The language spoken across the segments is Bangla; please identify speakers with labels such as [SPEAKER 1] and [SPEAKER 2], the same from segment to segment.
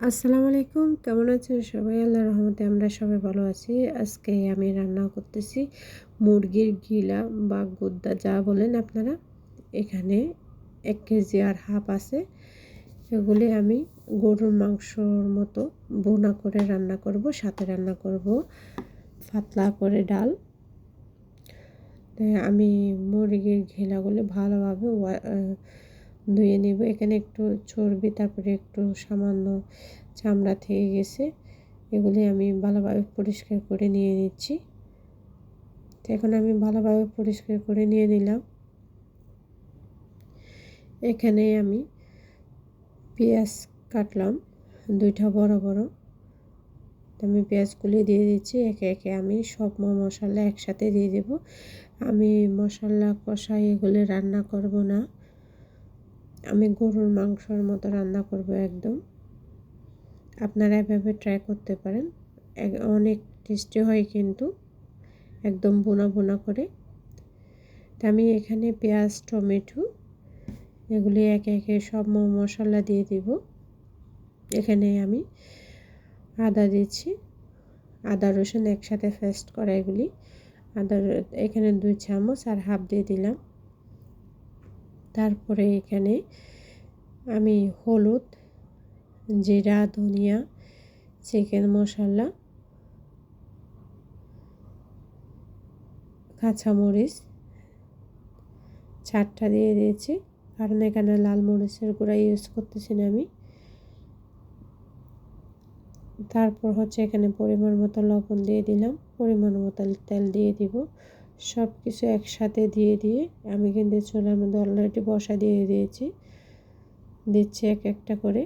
[SPEAKER 1] আসসালামু আলাইকুম। কেমন আছেন সবাই? আল্লাহ রহমতে আমরা সবাই ভালো আছি। আজকে আমি রান্না করতেছি মুরগির গিলা বা গোদ্দা, যা বলেন আপনারা। এখানে এক কেজি আর হাফ আছে। এগুলি আমি গরুর মাংসর মতো বোনা করে রান্না করব, সাথে রান্না করব পাতলা করে ডাল। আমি মুরগির ঘিলাগুলি ভালোভাবে ধুয়ে নেব। এখানে একটু চর্বি, তারপরে একটু সামান্য চামড়া থেকে গেছে। এগুলি আমি ভালোভাবে পরিষ্কার করে নিয়ে নিচ্ছি। তো এখন আমি ভালোভাবে পরিষ্কার করে নিয়ে নিলাম। এখানে আমি পেঁয়াজ কাটলাম, দুইটা বড় বড়। আমি পেঁয়াজগুলি দিয়ে দিচ্ছি, একে একে আমি সব মশলা একসাথে দিয়ে দেব। আমি মশলা কষাই এগুলি রান্না করব না। আমি গরুর মাংসর মতো রান্না করব একদম। আপনারা এভাবে ট্রাই করতে পারেন। অনেক টেস্টি হয় কিন্তু, একদম বোনা বোনা করে। তা আমি এখানে পেঁয়াজ, টমেটো, এগুলি একে একে সব মশলা দিয়ে দিব। এখানে আমি আদা দিচ্ছি। আদা, রসুন একসাথে ফেস্ট করা এগুলি। আদা, এখানে দুই চামচ আর হাফ দিয়ে দিলাম। তারপরে এখানে আমি হলুদ, জিরা, ধনিয়া, চিকেন মশলা, কাঁচামরিচ চারটা দিয়ে দিয়েছি। কারণ এখানে লাল মরিচের গুঁড়া ইউজ করতেছি না আমি। তারপর হচ্ছে এখানে পরিমাণ মতো লবণ দিয়ে দিলাম। পরিমাণ মতো তেল দিয়ে দিব। সব কিছু একসাথে দিয়ে দিয়ে আমি কিন্তু চুলার মধ্যে অলরেডি বসা দিয়ে দিয়েছি। দিচ্ছি এক একটা করে।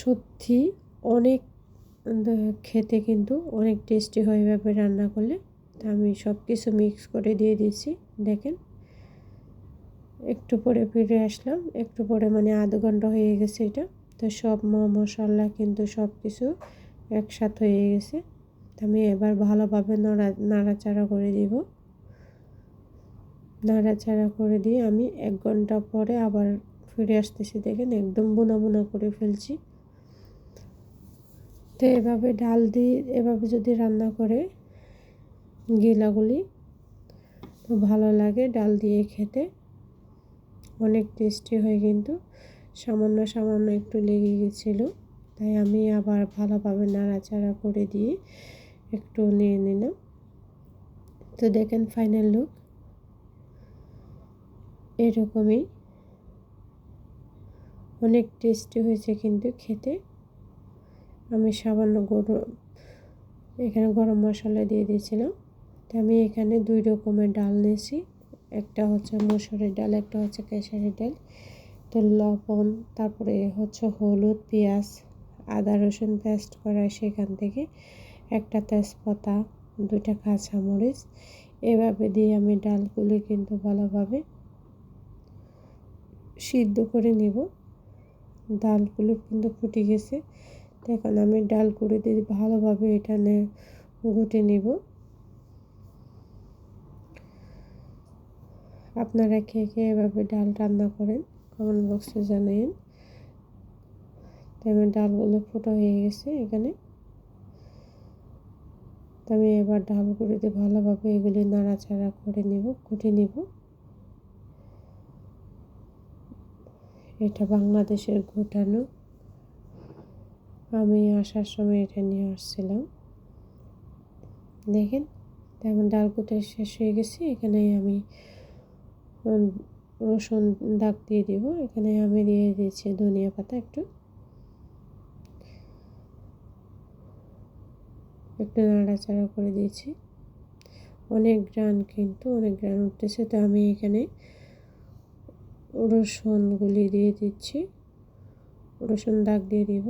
[SPEAKER 1] সত্যি অনেক খেতে কিন্তু অনেক টেস্টি হয় এভাবে রান্না করলে। তা আমি সব কিছু মিক্স করে দিয়ে দিয়েছি, দেখেন। একটু পরে ফিরে আসলাম, একটু পরে মানে আধ ঘণ্টা হয়ে গেছে এটা। তো সব মশলা কিন্তু সব কিছু একসাথ হয়ে গেছে। আমি এবার ভালোভাবে নড়া, নাড়াচাড়া করে দিব। নাড়াচাড়া করে দিয়ে আমি এক ঘণ্টা পরে আবার ফিরে আসতেছি। দেখেন একদম বোনা বোনা করে ফেলছি। তো এভাবে ডাল দিয়ে, এভাবে যদি রান্না করে গিলাগুলি, তো ভালো লাগে ডাল দিয়ে খেতে। অনেক টেস্টি হয় কিন্তু। সামান্য সামান্য একটু লেগে গেছিল। তাই আমি আবার ভালোভাবে নাড়াচাড়া করে দিয়ে একটু নিয়ে নিলাম। তো দেখেন ফাইনাল লুক এরকমই। অনেক টেস্টি হয়েছে কিন্তু খেতে। আমি সামান্য গরম এখানে গরম মশলা দিয়ে দিয়েছিলাম। তো আমি এখানে দুই রকমের ডাল নিয়েছি। একটা হচ্ছে মসুরের ডাল, একটা হচ্ছে কেশারের ডাল। তো লবণ, তারপরে হচ্ছে হলুদ, পেঁয়াজ। আদা, রসুন পেস্ট করা সেখান থেকে একটা তেজপাতা, দুইটা কাঁচামরিচ, এভাবে দিয়ে আমি ডালগুলি কিন্তু ভালোভাবে সিদ্ধ করে নিব। ডালগুলো কিন্তু ফুটে গেছে। এখন আমি ডাল করে দিয়ে ভালোভাবে এটা গুটে নিব। আপনারা খেয়ে খেয়ে এভাবে ডাল রান্না করেন কমেন্ট বক্সে জানাইন আমার ডালগুলো ফোটা হয়ে গেছে এখানে। আমি এবার ডালগুলিতে ভালোভাবে এগুলি নাড়াচাড়া করে নেব, কুটে নেব। এটা বাংলাদেশের ঘোটানো আমি আসার সময় এটা নিয়ে আসছিলাম। দেখেন, তেমন ডাল কুটে শেষ হয়ে গেছে। এখানে আমি রসুন দাগ দিয়ে দিব। এখানে আমি দিয়ে দিয়েছি ধনিয়া পাতা একটু। একটু নাড়াচাড়া করে দিয়েছি। অনেক গ্রান কিন্তু, অনেক গ্রান উঠতেছে। তো আমি এখানে রসুনগুলি দিয়ে দিচ্ছি। রসুন দাগ দিয়ে দিব।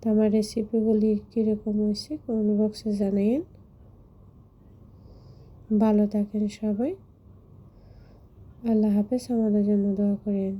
[SPEAKER 1] তো আমার রেসিপিগুলি কীরকম হয়েছে কমেন্ট বক্সে জানাইন ভালো থাকেন সবাই। আল্লাহ হাফেজ, আমাদের জন্য দোয়া করেন।